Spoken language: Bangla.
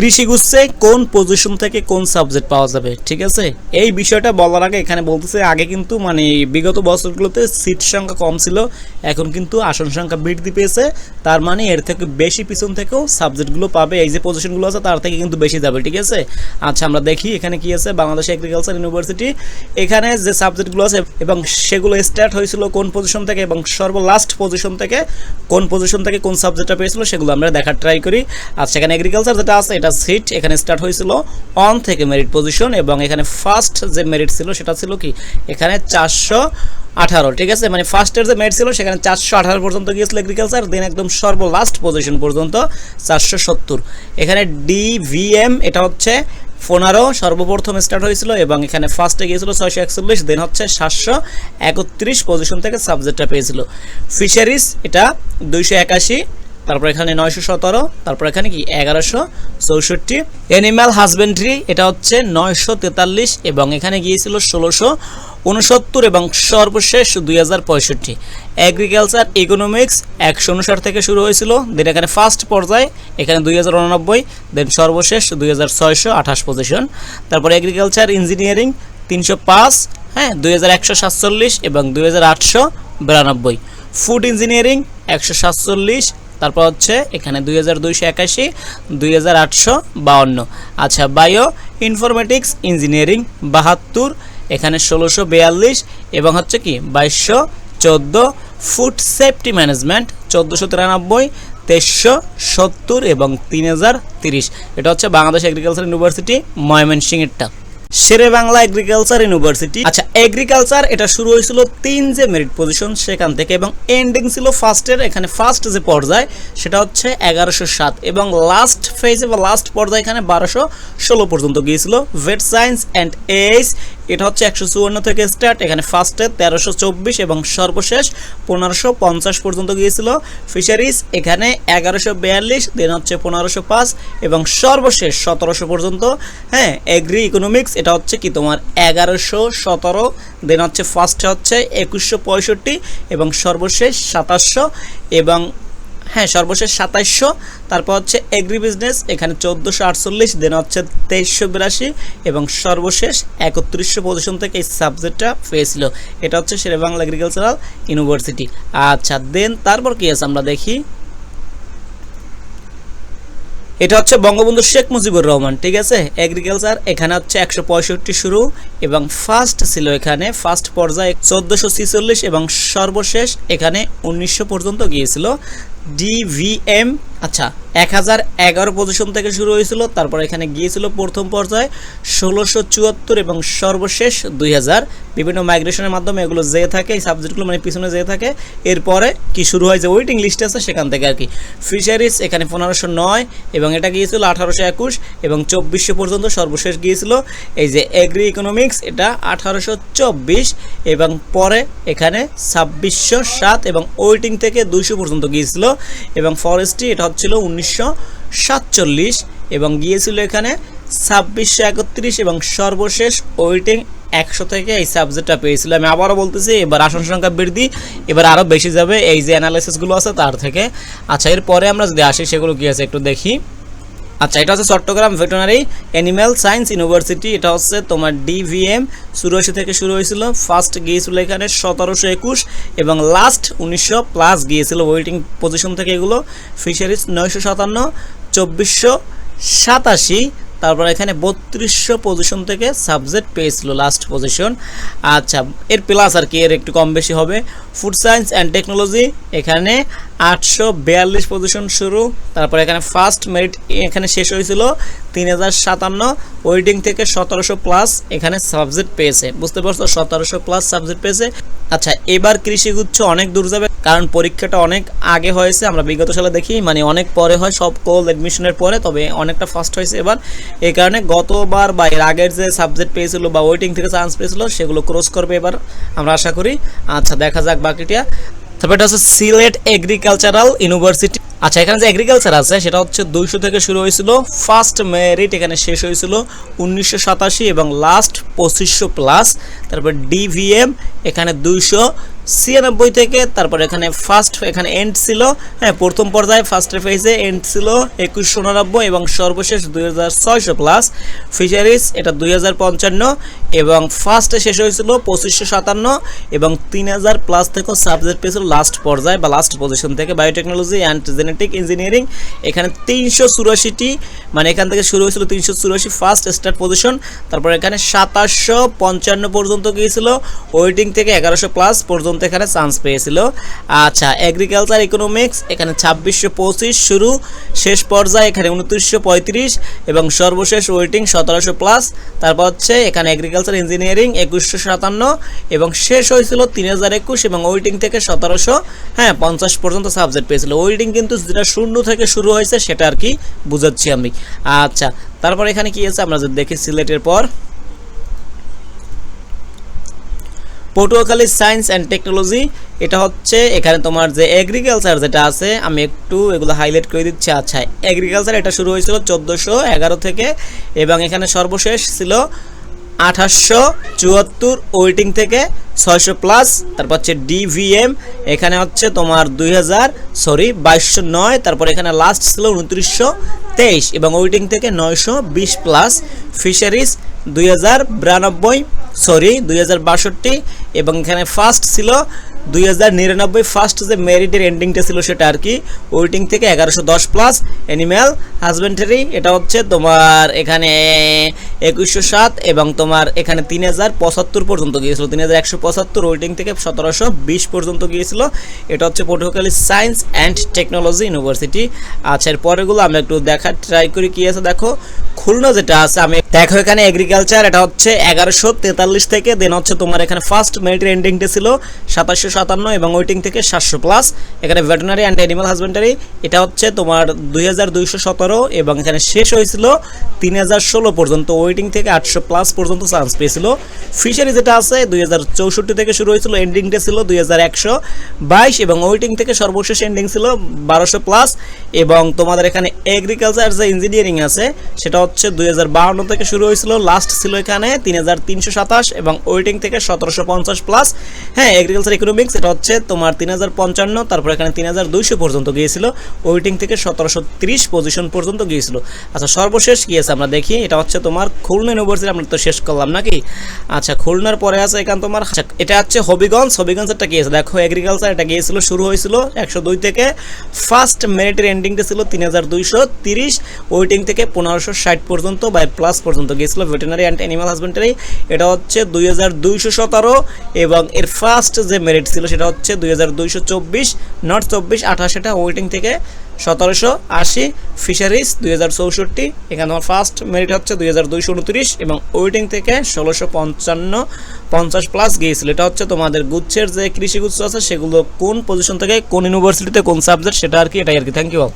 কৃষি গুচ্ছে, কোন পজিশন থেকে কোন সাবজেক্ট পাওয়া যাবে, ঠিক আছে? এই বিষয়টা বলার আগে এখানে বলতেছে, আগে কিন্তু মানে বিগত বছরগুলোতে সিট সংখ্যা কম ছিল, এখন কিন্তু আসন সংখ্যা বৃদ্ধি পেয়েছে, তার মানে এর থেকে বেশি পিছন থেকেও সাবজেক্টগুলো পাবে, এই যে পজিশনগুলো আছে, তার থেকে কিন্তু বেশি যাবে, ঠিক আছে? আচ্ছা আমরা দেখি এখানে কি আছে, বাংলাদেশ এগ্রিকালচার ইউনিভার্সিটি এখানে যে সাবজেক্টগুলো আছে, এবং সেগুলো স্টার্ট হয়েছিল কোন পজিশন থেকে, এবং সর্বলাস্ট পজিশন থেকে, কোন পজিশন থেকে কোন সাবজেক্টটা পেয়েছিল, সেগুলো আমরা দেখার ট্রাই করি। আচ্ছা এখানে এগ্রিকালচার যেটা আছে, এটা সিট এখানে স্টার্ট হয়েছিল অন থেকে মেরিট পজিশন এবং এখানে ফার্স্ট যে মেরিট ছিল সেটা ছিল কি? এখানে চারশো আঠারো, ঠিক আছে? মানে ফার্স্টের যে মেরিট ছিল সেখানে চারশো আঠারো পর্যন্ত গিয়েছিল এগ্রিকালচার দেন একদম সর্বলাস্ট পজিশন পর্যন্ত চারশো সত্তর। এখানে ডিভিএম এটা হচ্ছে পনেরো, সর্বপ্রথম স্টার্ট হয়েছিল এবং এখানে ফার্স্টে গিয়েছিল ছয়শো একচল্লিশ দেন হচ্ছে সাতশো একত্রিশ পজিশন থেকে সাবজেক্টটা পেয়েছিল। ফিশারিজ এটা দুইশো একাশি তারপর এখানে নয়শো সতেরো, তারপর এখানে কি এগারোশো চৌষট্টি। অ্যানিম্যাল হাজবেন্ড্রি এটা হচ্ছে নয়শো তেতাল্লিশ এবং এখানে গিয়েছিল ষোলোশো উনসত্তর এবং সর্বশেষ দুই হাজার পঁয়ষট্টি। অ্যাগ্রিকালচার ইকোনমিক্স একশো উনষাট থেকে শুরু হয়েছিল দেন এখানে ফার্স্ট পর্যায়ে, এখানে দুই হাজার উননব্বই দেন সর্বশেষ দুই হাজার ছয়শো আঠাশ পজিশন তারপর এগ্রিকালচার ইঞ্জিনিয়ারিং তিনশো পাঁচ হ্যাঁ দুই হাজার একশো সাতচল্লিশ এবং দুই হাজার আটশো বিরানব্বই। ফুড ইঞ্জিনিয়ারিং একশো সাতচল্লিশ তারপর হচ্ছে এখানে দুই হাজার দুইশো একাশি, দুই হাজার আটশো আচ্ছা বায়ো ইনফরমেটিক্স ইঞ্জিনিয়ারিং বাহাত্তর, এখানে ষোলোশো এবং হচ্ছে কি বাইশশো চোদ্দ। ফুড সেফটি ম্যানেজমেন্ট চোদ্দোশো তিরানব্বই, তেইশশো সত্তর এবং তিন হাজার তিরিশ। এটা হচ্ছে বাংলাদেশ এগ্রিকালচার ইউনিভার্সিটি ময়মনসিংহেরটা। শেরে বাংলা এগ্রিকালচার ইউনিভার্সিটি আচ্ছা এগ্রিকালচার এটা শুরু হয়েছিল তিন যে মেরিট পজিশন সেখান থেকে এবং এন্ডিং ছিল ফার্স্টের এখানে ফার্স্ট যে পর্যায় সেটা হচ্ছে এগারোশো সাত এবং লাস্ট ফেজে বা লাস্ট পর্যায়ে এখানে বারোশো ষোলো পর্যন্ত গিয়েছিল। ভেট সায়েন্স অ্যান্ড এইস এটা হচ্ছে একশো চুয়ান্ন থেকে স্টার্ট এখানে ফার্স্টে তেরোশো চব্বিশ এবং সর্বশেষ পনেরোশো পঞ্চাশ পর্যন্ত গিয়েছিল। ফিশারিজ এখানে এগারোশো বিয়াল্লিশ দেন হচ্ছে পনেরোশো পাঁচ এবং সর্বশেষ সতেরোশো পর্যন্ত। হ্যাঁ এগ্রি ইকোনমিক্স এটা হচ্ছে কি তোমার এগারোশো সতেরো দেন হচ্ছে ফার্স্টে হচ্ছে একুশশো পঁয়ষট্টি এবং সর্বশেষ সাতাশশো এবং হ্যাঁ সর্বশেষ সাতাইশশো, তারপর হচ্ছে এগ্রি বিজনেস এখানে চোদ্দোশো আটচল্লিশ দেন হচ্ছে তেইশশো বিরাশি এবং সর্বশেষ একত্রিশশো পজিশন থেকে এই সাবজেক্টটা পেয়েছিল। এটা হচ্ছে শেরেবাংলা এগ্রিকালচারাল ইউনিভার্সিটি আচ্ছা দেন তারপর কি আছে আমরা দেখি? এটা হচ্ছে বঙ্গবন্ধু শেখ মুজিবুর রহমান, ঠিক আছে? এগ্রিকালচার এখানে হচ্ছে একশো পঁয়ষট্টি শুরু এবং ফার্স্ট ছিল এখানে ফার্স্ট পর্যায়ে চোদ্দোশো ছিচল্লিশ এবং সর্বশেষ এখানে উনিশশো পর্যন্ত গিয়েছিল। ডিভিএম আচ্ছা এক হাজার এগারো পজিশন থেকে শুরু হয়েছিল, তারপর এখানে গিয়েছিল প্রথম পর্যায়ে ষোলোশো চুয়াত্তর এবং সর্বশেষ দুই হাজার। বিভিন্ন মাইগ্রেশনের মাধ্যমে এগুলো যেয়ে থাকে, এই সাবজেক্টগুলো মানে পিছনে যেয়ে থাকে। এরপরে কি শুরু হয় যে ওয়েটিং লিস্ট আছে সেখান থেকে আর কি। ফিশারিজ এখানে পনেরোশো নয় এবং এটা গিয়েছিল আঠারোশো একুশ এবং চব্বিশশো পর্যন্ত সর্বশেষ গিয়েছিল। এই যে এগ্রি ইকোনমিক্স এটা আঠারোশো চব্বিশ এবং পরে এখানে ছাব্বিশশো সাত এবং ওয়েটিং থেকে দুইশো পর্যন্ত গিয়েছিল। এবং ফরেস্ট্রি এটা হচ্ছিল উনিশশো সাতচল্লিশ এবং গিয়েছিল এখানে ছাব্বিশশো একত্রিশ এবং সর্বশেষ ওয়েটিং একশো থেকে এই সাবজেক্টটা পেয়েছিল। আমি আবারও বলতেছি, এবার আসন সংখ্যা বৃদ্ধি, এবার আরও বেশি যাবে। এই যে অ্যানালাইসিসগুলো আছে তার থেকে। আচ্ছা এরপরে আমরা যদি আসি, সেগুলো কী আছে একটু দেখি। আচ্ছা এটা হচ্ছে Chattogram veterinary animal science university. এটা হচ্ছে তোমার ডিভিএম চুরাশি থেকে শুরু হয়েছিল, ফার্স্ট গিয়েছিল এখানে সতেরোশো একুশ এবং লাস্ট উনিশশো প্লাস গিয়েছিল ওয়েটিং পজিশন থেকে এগুলো। ফিশারিজ নয়শো সাতান্ন, চব্বিশশো সাতাশি তারপর এখানে বত্রিশশো পজিশন থেকে সাবজেক্ট পেয়েছিল লাস্ট পজিশন আচ্ছা এর প্লাস আর কি, এর একটু কম বেশি হবে। ফুড সায়েন্স অ্যান্ড টেকনোলজি এখানে আটশো বিয়াল্লিশ পজিশন শুরু। তারপর এখানে ফার্স্ট মেরিট এখানে শেষ হয়েছিল তিন হাজার সাতান্ন। ওয়েটিং থেকে সতেরোশো প্লাস এখানে সাবজেক্ট পেয়েছে। বুঝতে পারছ? সতেরোশো প্লাস সাবজেক্ট পেয়েছে। আচ্ছা এবার কৃষিগুচ্ছ অনেক দূর যাবে। কারণ পরীক্ষাটা অনেক আগে হয়েছে, আমরা বিগত সালে দেখি মানে অনেক পরে হয়, সব কোল অ্যাডমিশনের পরে, তবে অনেকটা ফার্স্ট হয়েছে। এবার এই কারণে গতবার বা এর আগের যে সাবজেক্ট পেয়েছিল বা ওয়েটিং থেকে চান্স পেয়েছিল, সেগুলো ক্রস করবে এবার আমরা আশা করি। আচ্ছা দেখা যাক বাকিটা। তারপর এটা হচ্ছে সিলেট এগ্রিকালচারাল ইউনিভার্সিটি আচ্ছা এখানে যে এগ্রিকালচার আছে, সেটা হচ্ছে দুইশো থেকে শুরু হয়েছিল ফার্স্ট মেরিট এখানে শেষ হয়েছিল উনিশশো সাতাশি এবং লাস্ট পঁচিশশো প্লাস তারপর ডিভিএম এখানে দুইশো। ছিয়ানব্বই থেকে, তারপর এখানে ফার্স্ট এখানে এন্ড ছিল। হ্যাঁ প্রথম পর্যায়ে ফার্স্টের ফেজে এন্ড ছিল একুশশো উনানব্বই এবং সর্বশেষ দুই হাজার ছয়শো প্লাস ফিশারিজ এটা দুই হাজার পঞ্চান্ন এবং ফার্স্টে শেষ হয়েছিল পঁচিশশো সাতান্ন এবং তিন হাজার প্লাস থেকেও সাবজেক্ট পেয়েছিল লাস্ট পর্যায়ে বা লাস্ট পজিশন থেকে। বায়োটেকনোলজি অ্যান্ড জেনেটিক ইঞ্জিনিয়ারিং এখানে তিনশো চুরাশিটি মানে এখান থেকে শুরু হয়েছিল তিনশো চুরাশি ফার্স্ট স্টার্ট পজিশন তারপর এখানে সাতাশশো পঞ্চান্ন পর্যন্ত গিয়েছিল। ওয়েটিং থেকে এগারোশো প্লাস পর্যন্ত এখানে চান্স পেয়েছিল। আচ্ছা এগ্রিকালচার ইকোনমিক্স এখানে ছাব্বিশশো পঁচিশ শুরু, শেষ পর্যায়ে এখানে উনত্রিশশো পঁয়ত্রিশ এবং সর্বশেষ ওয়েটিং সতেরোশো প্লাস তারপর হচ্ছে এখানে এগ্রিকালচার ইঞ্জিনিয়ারিং একুশশো সাতান্ন এবং শেষ হয়েছিল তিন হাজার একুশ এবং ওয়েটিং থেকে সতেরোশো হ্যাঁ পঞ্চাশ পর্যন্ত সাবজেক্ট পেয়েছিল। ওয়েটিং কিন্তু যেটা শূন্য থেকে শুরু হয়েছে সেটা আর কি বুঝাচ্ছি আমি। আচ্ছা তারপর এখানে কি আছে? আমরা যদি দেখি সিলেটের পর। পটুয়াখালী সায়েন্স অ্যান্ড টেকনোলজি, এটা হচ্ছে এখানে তোমার যে এগ্রিকালচার যেটা আছে, আমি একটু এগুলো হাইলাইট করে দিচ্ছি। আচ্ছা এগ্রিকালচার এটা শুরু হয়েছিল চোদ্দোশো এগারো থেকে এবং এখানে সর্বশেষ ছিল আঠাশশো চুয়াত্তর ওয়েটিং থেকে ছয়শো প্লাস তারপর হচ্ছে ডিভিএম এখানে হচ্ছে তোমার দুই হাজার সরি বাইশশো নয়, তারপর এখানে লাস্ট ছিল উনত্রিশশো তেইশ এবং ওয়েটিং থেকে নয়শো বিশ প্লাস ফিশারিজ দুই হাজার বিরানব্বই সরি দুই হাজার বাষট্টি এবং এখানে ফার্স্ট ছিল দুই হাজার নিরানব্বই ফার্স্ট যে মেরিটের এন্ডিংটা ছিল সেটা আর কি ওয়েটিং থেকে এগারোশো দশ প্লাস অ্যানিম্যাল হাজবেন্ডারি এটা হচ্ছে তোমার এখানে একুশশো সাত এবং তোমার এখানে তিন হাজার পঁচাত্তর পর্যন্ত গিয়েছিল, তিন হাজার একশো পঁচাত্তর ওয়েটিং থেকে সতেরোশো বিশ পর্যন্ত গিয়েছিল। এটা হচ্ছে Patuakhali science and technology university আচ্ছা এর পরেগুলো আমরা একটু দেখার ট্রাই করি, কি আছে দেখো? খুলনা যেটা আছে, আমি দেখো এখানে এগ্রিকালচার এটা হচ্ছে এগারোশো তেতাল্লিশ থেকে দেন হচ্ছে তোমার এখানে ফার্স্ট মেরিটের এন্ডিংটা ছিল সাতাশশো সাতান্ন এবং ওয়েটিং থেকে সাতশো প্লাস এখানে ভেটেনারি অ্যান্ড অ্যানিমাল হাজবেন্ডারি এটা হচ্ছে তোমার দুই হাজার দুইশো সতেরো এবং এখানে শেষ হয়েছিল তিন হাজার ষোলো পর্যন্ত ওয়েটিং থেকে আটশো প্লাস পর্যন্ত চান্স পেয়েছিল। ফিশারি যেটা আছে, দুই হাজার চৌষট্টি থেকে শুরু হয়েছিল এন্ডিংটা ছিল দুই হাজার একশো বাইশ এবং ওয়েটিং থেকে সর্বশেষ এন্ডিং ছিল বারোশো প্লাস এবং তোমাদের এখানে এগ্রিকালচার যে ইঞ্জিনিয়ারিং আছে, সেটা হচ্ছে দুই থেকে শুরু হয়েছিল লাস্ট ছিল এখানে তিন হাজার তিনশো সাতাশ এবং ওয়েটিং থেকে সতেরোশো পঞ্চাশ প্লাস হ্যাঁ এগ্রিকালচার ইকোনমিক্স এটা হচ্ছে তোমার তিন হাজার পঞ্চান্ন তারপর এখানে তিন হাজার দুইশো পর্যন্ত গিয়েছিল। ওয়েটিং থেকে সতেরোশো তিরিশ পজিশন পর্যন্ত গিয়েছিল। আচ্ছা সর্বশেষ কি আছে আমরা দেখি? এটা হচ্ছে তোমার খুলনা ইউনিভার্সিটি আমরা তো শেষ করলাম নাকি? আচ্ছা খুলনার পরে আছে এখানে তোমার আচ্ছা, এটা হচ্ছে হবিগঞ্জ। হবিগঞ্জেরটা কি আছে? দেখো এগ্রিকালচার এটা গিয়েছিল শুরু হয়েছিল একশো দুই থেকে। ফার্স্ট মেরিটের এন্ডিংটা ছিল তিন হাজার দুইশো ওয়েটিং থেকে পনেরোশো পর্যন্ত বা প্লাস পর্যন্ত গিয়েছিল ভেটেনারি অ্যান্ড অ্যানিমাল হাজবেন্ডারি এটা হচ্ছে দুই হাজার দুইশো সতেরো এবং এর ফার্স্ট যে মেরিট ছিল সেটা হচ্ছে দুই হাজার দুইশো চব্বিশ নট চব্বিশ এটা ওয়েটিং থেকে সতেরোশো আশি। ফিশারিজ দুই হাজার চৌষট্টি, এখানে আমার ফার্স্ট মেরিট হচ্ছে দুই হাজার দুইশো উনত্রিশ এবং ওয়েটিং থেকে ষোলোশো পঞ্চান্ন, পঞ্চাশ প্লাস গিয়েছিল। এটা হচ্ছে তোমাদের গুচ্ছের যে কৃষি গুচ্ছ আছে সেগুলো কোন পজিশন থেকে, কোন ইউনিভার্সিটিতে কোন সাবজেক্ট সেটা আর কি, এটাই আর কি। Thank you